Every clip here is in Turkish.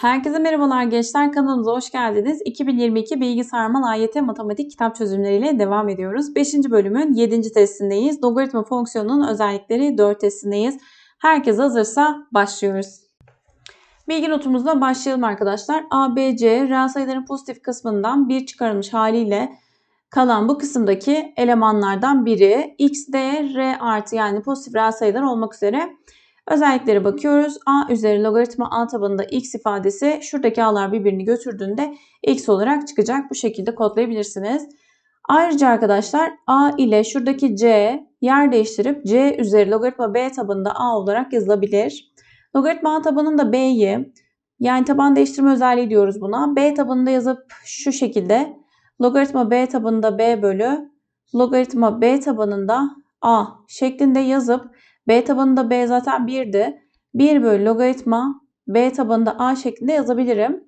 Herkese merhabalar gençler kanalımıza hoş geldiniz. 2022 Bilgi Sarmal AYT Matematik kitap çözümleriyle devam ediyoruz. 5. bölümün 7. testindeyiz. Logaritma fonksiyonunun özellikleri 4 testindeyiz. Herkes hazırsa başlıyoruz. Bilgi notumuzla başlayalım arkadaşlar. A, B, C reel sayıların pozitif kısmından 1 çıkarılmış haliyle kalan bu kısımdaki elemanlardan biri x, d, r artı yani pozitif reel sayılar olmak üzere Özelliklere bakıyoruz. A üzeri logaritma a tabanında x ifadesi şuradaki a'lar birbirini götürdüğünde x olarak çıkacak. Bu şekilde kodlayabilirsiniz. Ayrıca arkadaşlar a ile şuradaki c yer değiştirip c üzeri logaritma b tabanında a olarak yazılabilir. Logaritma a tabanında b'yi yani taban değiştirme özelliği diyoruz buna. b tabanında yazıp şu şekilde logaritma b tabanında b bölü logaritma b tabanında a şeklinde yazıp B tabanında B zaten 1'di. 1 bölü logaritma B tabanında A şeklinde yazabilirim.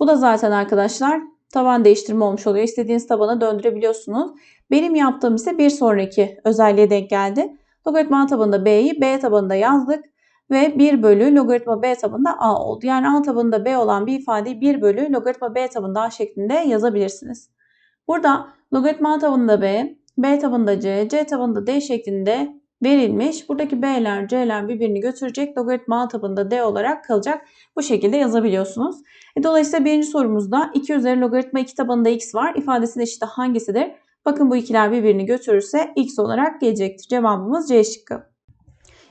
Bu da zaten arkadaşlar taban değiştirme olmuş oluyor. İstediğiniz tabana döndürebiliyorsunuz. Benim yaptığım ise bir sonraki özelliğe denk geldi. Logaritma A tabanında B'yi B tabanında yazdık ve 1 bölü logaritma B tabanında A oldu. Yani A tabanında B olan bir ifadeyi 1 bölü logaritma B tabanında A şeklinde yazabilirsiniz. Burada logaritma A tabanında B, B tabanında C, C tabanında D şeklinde verilmiş. Buradaki B'ler, C'ler birbirini götürecek. Logaritma tabanında D olarak kalacak. Bu şekilde yazabiliyorsunuz. E, dolayısıyla birinci sorumuzda 2 üzeri logaritma 2 tabanında x var. İfadesinin eşiti hangisidir? Bakın bu ikiler birbirini götürürse x olarak gelecektir. Cevabımız C şıkkı.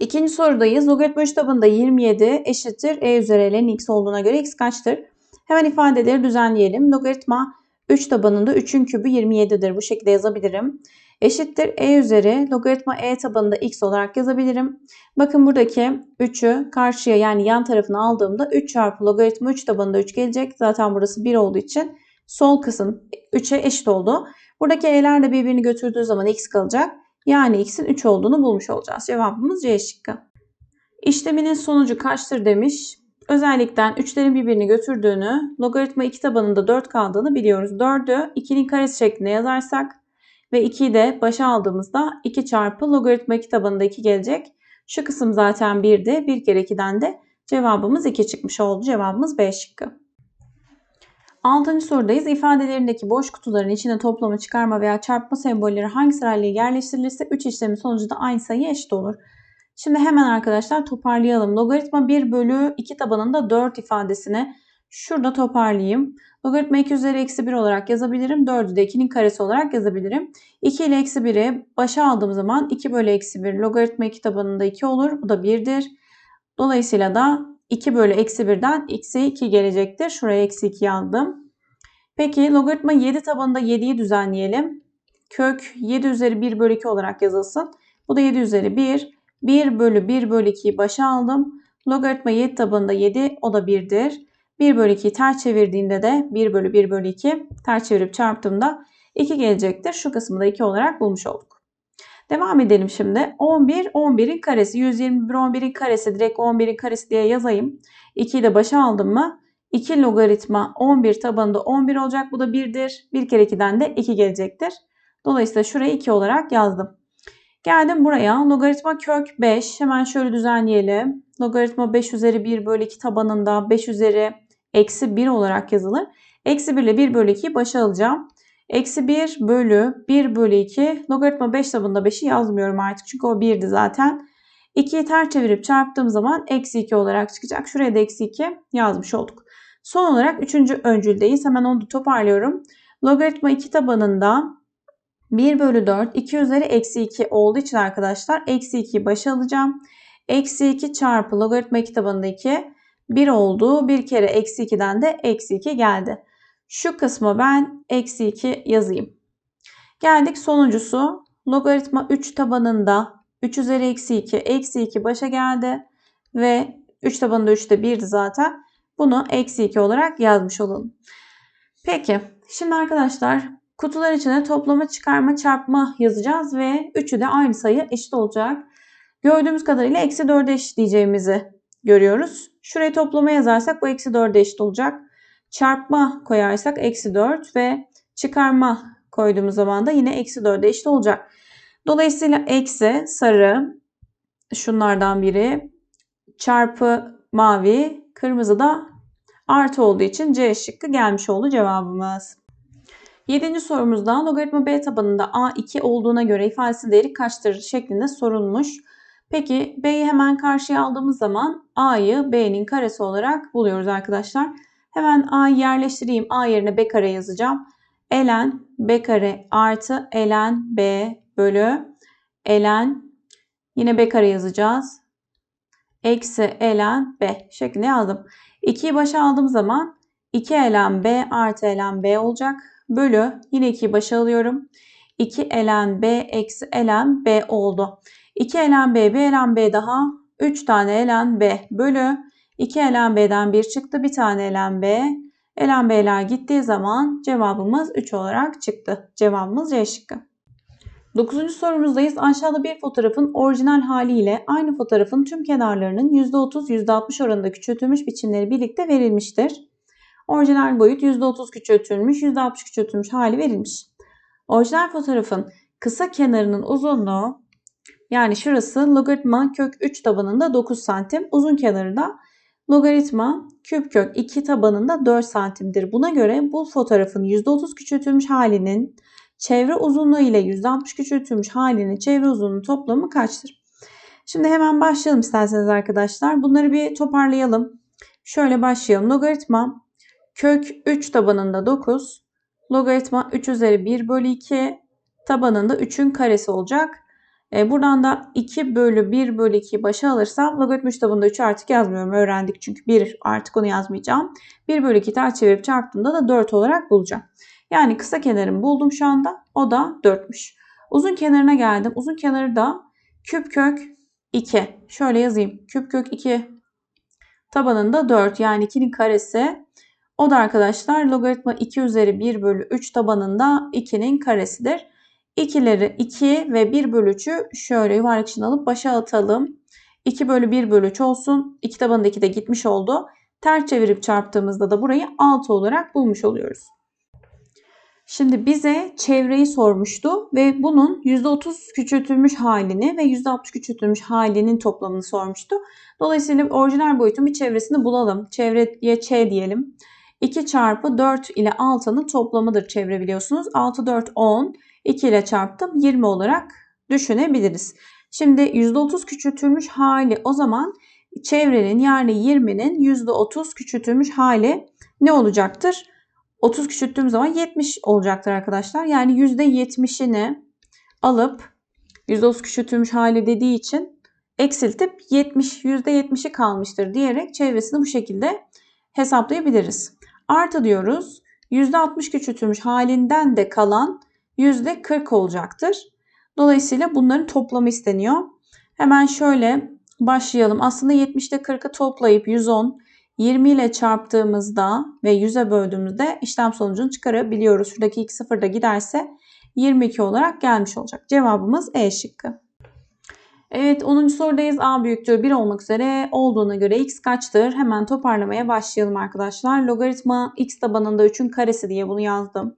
İkinci sorudayız. Logaritma 3 tabanında 27 eşittir e üzeri ln x olduğuna göre x kaçtır? Hemen ifadeleri düzenleyelim. Logaritma 3 tabanında 3'ün kübü 27'dir. Bu şekilde yazabilirim eşittir e üzeri logaritma e tabanında x olarak yazabilirim. Bakın buradaki 3'ü karşıya yani yan tarafına aldığımda 3 çarpı logaritma 3 tabanında 3 gelecek. Zaten burası 1 olduğu için sol kısım 3'e eşit oldu. Buradaki e'ler de birbirini götürdüğü zaman x kalacak. Yani x'in 3 olduğunu bulmuş olacağız. Cevabımız C şıkkı. İşleminin sonucu kaçtır demiş. Özellikten 3'lerin birbirini götürdüğünü, logaritma 2 tabanında 4 kaldığını biliyoruz. 4'ü 2'nin karesi şeklinde yazarsak ve 2'yi de başa aldığımızda 2 çarpı logaritma 2 tabanında 2 gelecek. Şu kısım zaten 1'di. 1 kere 2'den de cevabımız 2 çıkmış oldu. Cevabımız B şıkkı. Altıncı sorudayız. İfadelerindeki boş kutuların içine toplama, çıkarma veya çarpma sembolleri hangi sırayla yerleştirilirse 3 işlemin sonucunda aynı sayı eşit olur. Şimdi hemen arkadaşlar toparlayalım. Logaritma 1 bölü 2 tabanında 4 ifadesini şurada toparlayayım. Logaritma 2 üzeri eksi 1 olarak yazabilirim. 4'ü de 2'nin karesi olarak yazabilirim. 2 ile eksi 1'i başa aldığım zaman 2 bölü eksi 1 logaritma 2 tabanında 2 olur. Bu da 1'dir. Dolayısıyla da 2 bölü eksi 1'den eksi 2 gelecektir. Şuraya eksi 2 yazdım. Peki logaritma 7 tabanında 7'yi düzenleyelim. Kök 7 üzeri 1 bölü 2 olarak yazılsın. Bu da 7 üzeri 1. 1 bölü 1 bölü 2'yi başa aldım. Logaritma 7 tabanında 7 o da 1'dir. 1 bölü 2'yi ters çevirdiğinde de 1 bölü 1 bölü 2 ters çevirip çarptığımda 2 gelecektir. Şu kısmı da 2 olarak bulmuş olduk. Devam edelim şimdi. 11, 11'in karesi. 121, 11'in karesi. Direkt 11'in karesi diye yazayım. 2'yi de başa aldım mı? 2 logaritma 11 tabanında 11 olacak. Bu da 1'dir. 1 kere 2'den de 2 gelecektir. Dolayısıyla şurayı 2 olarak yazdım. Geldim buraya. Logaritma kök 5. Hemen şöyle düzenleyelim. Logaritma 5 üzeri 1 bölü 2 tabanında 5 üzeri eksi 1 olarak yazılır. Eksi 1 ile 1 bölü 2'yi başa alacağım. Eksi 1 bölü 1 bölü 2 logaritma 5 tabanında 5'i yazmıyorum artık çünkü o 1'di zaten. 2'yi ters çevirip çarptığım zaman eksi 2 olarak çıkacak. Şuraya da eksi 2 yazmış olduk. Son olarak 3. öncüldeyiz. Hemen onu da toparlıyorum. Logaritma 2 tabanında 1 bölü 4 2 üzeri eksi 2 olduğu için arkadaşlar eksi 2'yi başa alacağım. Eksi 2 çarpı logaritma 2 tabanında 2 1 oldu. Bir kere eksi 2'den de eksi 2 geldi. Şu kısmı ben eksi 2 yazayım. Geldik sonuncusu. Logaritma 3 tabanında 3 üzeri eksi 2 eksi 2 başa geldi. Ve 3 tabanında 3 de 1'di zaten. Bunu eksi 2 olarak yazmış olalım. Peki şimdi arkadaşlar kutular içine toplama, çıkarma, çarpma yazacağız ve üçü de aynı sayı eşit olacak. Gördüğümüz kadarıyla eksi 4'e eşitleyeceğimizi görüyoruz. Şurayı toplama yazarsak bu eksi 4'e eşit olacak. Çarpma koyarsak eksi 4 ve çıkarma koyduğumuz zaman da yine eksi 4'e eşit olacak. Dolayısıyla eksi sarı şunlardan biri çarpı mavi, kırmızı da artı olduğu için C şıkkı gelmiş oldu cevabımız. Yedinci sorumuzda logaritma b tabanında a2 olduğuna göre ifadesi değeri kaçtır şeklinde sorulmuş. Peki b'yi hemen karşıya aldığımız zaman a'yı b'nin karesi olarak buluyoruz arkadaşlar. Hemen a'yı yerleştireyim. a yerine b kare yazacağım. ln b kare artı ln b bölü ln yine b kare yazacağız. Eksi ln b şeklinde yazdım. 2'yi başa aldığım zaman 2 ln b artı ln b olacak. Bölü yine 2'yi başa alıyorum. 2 ln b eksi ln b oldu. 2 ln b, b ln b daha 3 tane ln b bölü 2 ln b'den 1 çıktı. Bir tane ln b. ln b'ler gittiği zaman cevabımız 3 olarak çıktı. Cevabımız C şıkkı. 9. sorumuzdayız. Aşağıda bir fotoğrafın orijinal haliyle aynı fotoğrafın tüm kenarlarının %30, %60 oranında küçültülmüş biçimleri birlikte verilmiştir. Orijinal boyut %30 küçültülmüş, %60 küçültülmüş hali verilmiş. Orijinal fotoğrafın kısa kenarının uzunluğu yani şurası logaritma kök 3 tabanında 9 santim, uzun kenarı da logaritma küp kök 2 tabanında 4 santimdir. Buna göre bu fotoğrafın %30 küçültülmüş halinin çevre uzunluğu ile %60 küçültülmüş halinin çevre uzunluğu toplamı kaçtır? Şimdi hemen başlayalım isterseniz arkadaşlar. Bunları bir toparlayalım. Şöyle başlayalım. Logaritma kök 3 tabanında 9. Logaritma 3 üzeri 1 bölü 2 tabanında 3'ün karesi olacak. E, buradan da 2 bölü 1 bölü 2 başa alırsam logaritma 3 tabanında 3'ü artık yazmıyorum. Öğrendik çünkü 1 artık onu yazmayacağım. 1 bölü 2 ters çevirip çarptığımda da 4 olarak bulacağım. Yani kısa kenarımı buldum şu anda. O da 4'müş. Uzun kenarına geldim. Uzun kenarı da küp kök 2. Şöyle yazayım. Küp kök 2 tabanında 4 yani 2'nin karesi. O da arkadaşlar logaritma 2 üzeri 1 bölü 3 tabanında 2'nin karesidir. İkileri 2 ve 1 bölü 3'ü şöyle yuvarlak için alıp başa atalım. 2 bölü 1 bölü 3 olsun. 2 tabanında 2 de gitmiş oldu. Ters çevirip çarptığımızda da burayı 6 olarak bulmuş oluyoruz. Şimdi bize çevreyi sormuştu ve bunun %30 küçültülmüş halini ve %60 küçültülmüş halinin toplamını sormuştu. Dolayısıyla orijinal boyutun bir çevresini bulalım. Çevreye Ç diyelim. 2 çarpı 4 ile 6'nın toplamıdır çevre biliyorsunuz. 6, 4, 10. 2 ile çarptım 20 olarak düşünebiliriz. Şimdi %30 küçültülmüş hali o zaman çevrenin yani 20'nin %30 küçültülmüş hali ne olacaktır? 30 küçülttüğüm zaman 70 olacaktır arkadaşlar. Yani %70'ini alıp %30 küçültülmüş hali dediği için eksiltip 70 %70'i kalmıştır diyerek çevresini bu şekilde hesaplayabiliriz. Artı diyoruz. %60 küçültülmüş halinden de kalan %40 olacaktır. Dolayısıyla bunların toplamı isteniyor. Hemen şöyle başlayalım. Aslında 70'te 40'ı toplayıp 110, 20 ile çarptığımızda ve 100'e böldüğümüzde işlem sonucunu çıkarabiliyoruz. Şuradaki ilk sıfır da giderse 22 olarak gelmiş olacak. Cevabımız E şıkkı. Evet 10. sorudayız. A büyüktür 1 olmak üzere olduğuna göre x kaçtır? Hemen toparlamaya başlayalım arkadaşlar. Logaritma x tabanında 3'ün karesi diye bunu yazdım.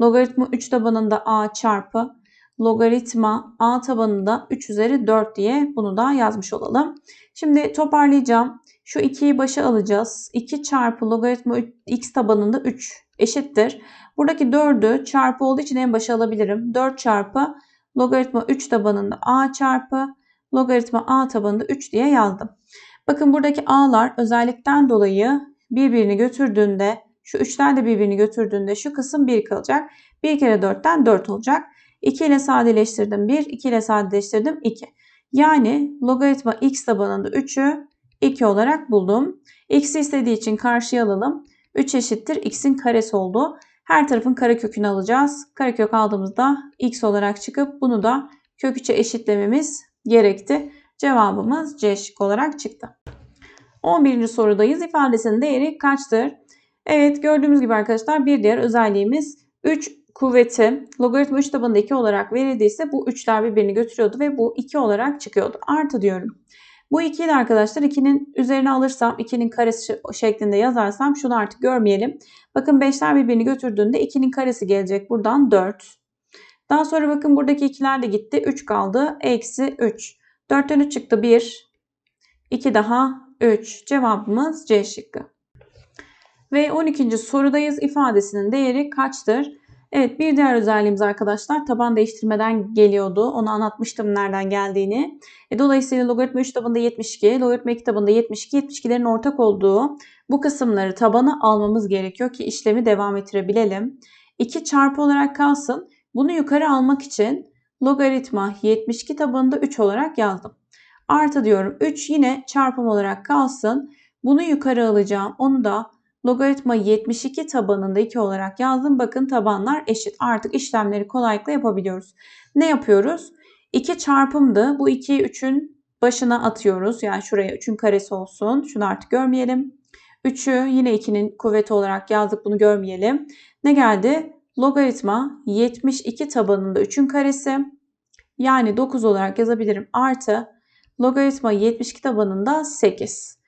Logaritma 3 tabanında a çarpı logaritma a tabanında 3 üzeri 4 diye bunu da yazmış olalım. Şimdi toparlayacağım. Şu 2'yi başa alacağız. 2 çarpı logaritma x tabanında 3 eşittir. Buradaki 4'ü çarpı olduğu için en başa alabilirim. 4 çarpı logaritma 3 tabanında a çarpı logaritma a tabanında 3 diye yazdım. Bakın buradaki a'lar özellikten dolayı birbirini götürdüğünde şu 3'ler de birbirini götürdüğünde şu kısım 1 kalacak. 1 kere 4'ten 4 olacak. 2 ile sadeleştirdim 1, 2 ile sadeleştirdim 2. Yani logaritma x tabanında 3'ü 2 olarak buldum. X'i istediği için karşıya alalım. 3 eşittir x'in karesi oldu. Her tarafın karekökünü alacağız. Karekök aldığımızda x olarak çıkıp bunu da kök 3'e eşitlememiz gerekti. Cevabımız C şık olarak çıktı. 11. sorudayız. İfadesinin değeri kaçtır? Evet gördüğümüz gibi arkadaşlar bir diğer özelliğimiz 3 kuvveti logaritma 3 tabanında 2 olarak verildiyse bu 3'ler birbirini götürüyordu ve bu 2 olarak çıkıyordu. Artı diyorum. Bu 2'yi de arkadaşlar 2'nin üzerine alırsam 2'nin karesi şeklinde yazarsam şunu artık görmeyelim. Bakın 5'ler birbirini götürdüğünde 2'nin karesi gelecek buradan 4. Daha sonra bakın buradaki 2'ler de gitti. 3 kaldı. Eksi 3. 4'ten 3 çıktı 1. 2 daha 3. Cevabımız C şıkkı. Ve 12. sorudayız. İfadesinin değeri kaçtır? Evet bir diğer özelliğimiz arkadaşlar taban değiştirmeden geliyordu. Onu anlatmıştım nereden geldiğini. E, dolayısıyla logaritma 3 tabanında 72, logaritma 2 tabanında 72, 72'lerin ortak olduğu bu kısımları tabana almamız gerekiyor ki işlemi devam ettirebilelim. 2 çarpı olarak kalsın. Bunu yukarı almak için logaritma 72 tabanında 3 olarak yazdım. Artı diyorum 3 yine çarpım olarak kalsın. Bunu yukarı alacağım. Onu da logaritma 72 tabanında 2 olarak yazdım. Bakın tabanlar eşit. Artık işlemleri kolaylıkla yapabiliyoruz. Ne yapıyoruz? 2 çarpımdı. Bu 2'yi 3'ün başına atıyoruz. Yani şuraya 3'ün karesi olsun. Şunu artık görmeyelim. 3'ü yine 2'nin kuvveti olarak yazdık. Bunu görmeyelim. Ne geldi? Logaritma 72 tabanında 3'ün karesi. Yani 9 olarak yazabilirim. Artı logaritma 72 tabanında 8.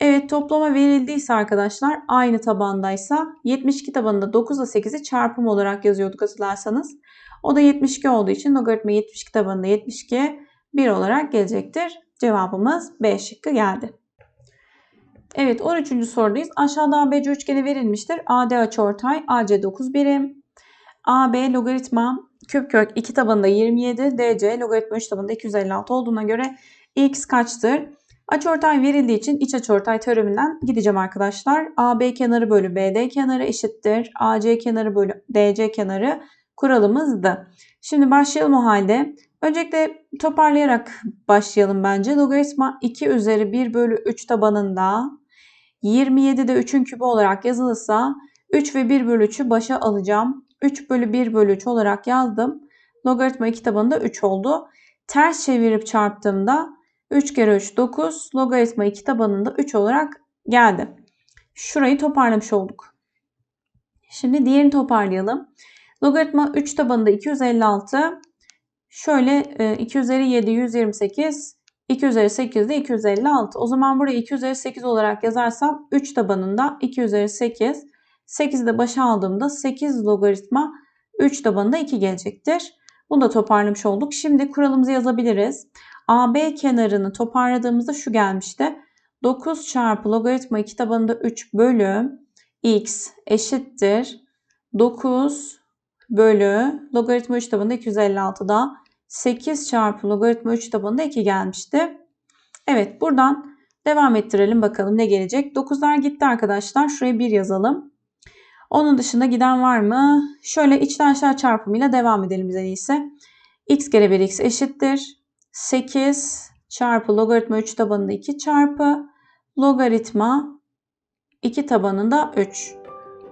Evet toplama verildiyse arkadaşlar aynı tabandaysa 72 tabanında 9 ile 8'i çarpım olarak yazıyorduk hatırlarsanız. O da 72 olduğu için logaritma 72 tabanında 72 1 olarak gelecektir. Cevabımız B şıkkı geldi. Evet 13. sorudayız. Aşağıda ABC üçgeni verilmiştir. AD açıortay AC 9 birim. AB logaritma küp kök 2 tabanında 27. DC logaritma 3 tabanında 256 olduğuna göre x kaçtır? Açıortay verildiği için iç açıortay teoreminden gideceğim arkadaşlar. AB kenarı bölü BD kenarı eşittir. AC kenarı bölü DC kenarı kuralımızdı. Şimdi başlayalım o halde. Öncelikle toparlayarak başlayalım bence. Logaritma 2 üzeri 1 bölü 3 tabanında 27'de 3'ün kübü olarak yazılırsa 3 ve 1 bölü 3'ü başa alacağım. 3 bölü 1 bölü 3 olarak yazdım. Logaritma 2 tabanında 3 oldu. Ters çevirip çarptığımda 3 kere 3 9 logaritma 2 tabanında 3 olarak geldi. Şurayı toparlamış olduk. Şimdi diğerini toparlayalım. Logaritma 3 tabanında 256 şöyle 2 üzeri 7 128 2 üzeri 8 de 256. O zaman burayı 2 üzeri 8 olarak yazarsam 3 tabanında 2 üzeri 8. 8'i de başa aldığımda 8 logaritma 3 tabanında 2 gelecektir. Bunu da toparlamış olduk. Şimdi kuralımızı yazabiliriz. AB kenarını toparladığımızda şu gelmişti. 9 çarpı logaritma 2 tabanında 3 bölü x eşittir. 9 bölü logaritma 3 tabanında 256'da 8 çarpı logaritma 3 tabanında 2 gelmişti. Evet buradan devam ettirelim bakalım ne gelecek. 9'lar gitti arkadaşlar. Şuraya 1 yazalım. Onun dışında giden var mı? Şöyle içten aşağı çarpımıyla devam edelim bize iyisi. x kere 1x eşittir. 8 çarpı logaritma 3 tabanında 2 çarpı logaritma 2 tabanında 3.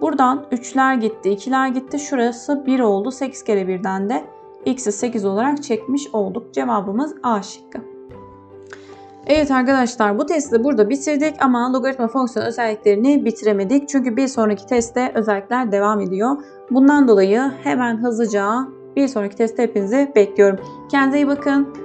Buradan 3'ler gitti, 2'ler gitti. Şurası 1 oldu. 8 kere 1'den de x'i 8 olarak çekmiş olduk. Cevabımız A şıkkı. Evet arkadaşlar bu testi burada bitirdik ama logaritma fonksiyon özelliklerini bitiremedik. Çünkü bir sonraki testte özellikler devam ediyor. Bundan dolayı hemen hızlıca bir sonraki testte hepinizi bekliyorum. Kendinize iyi bakın.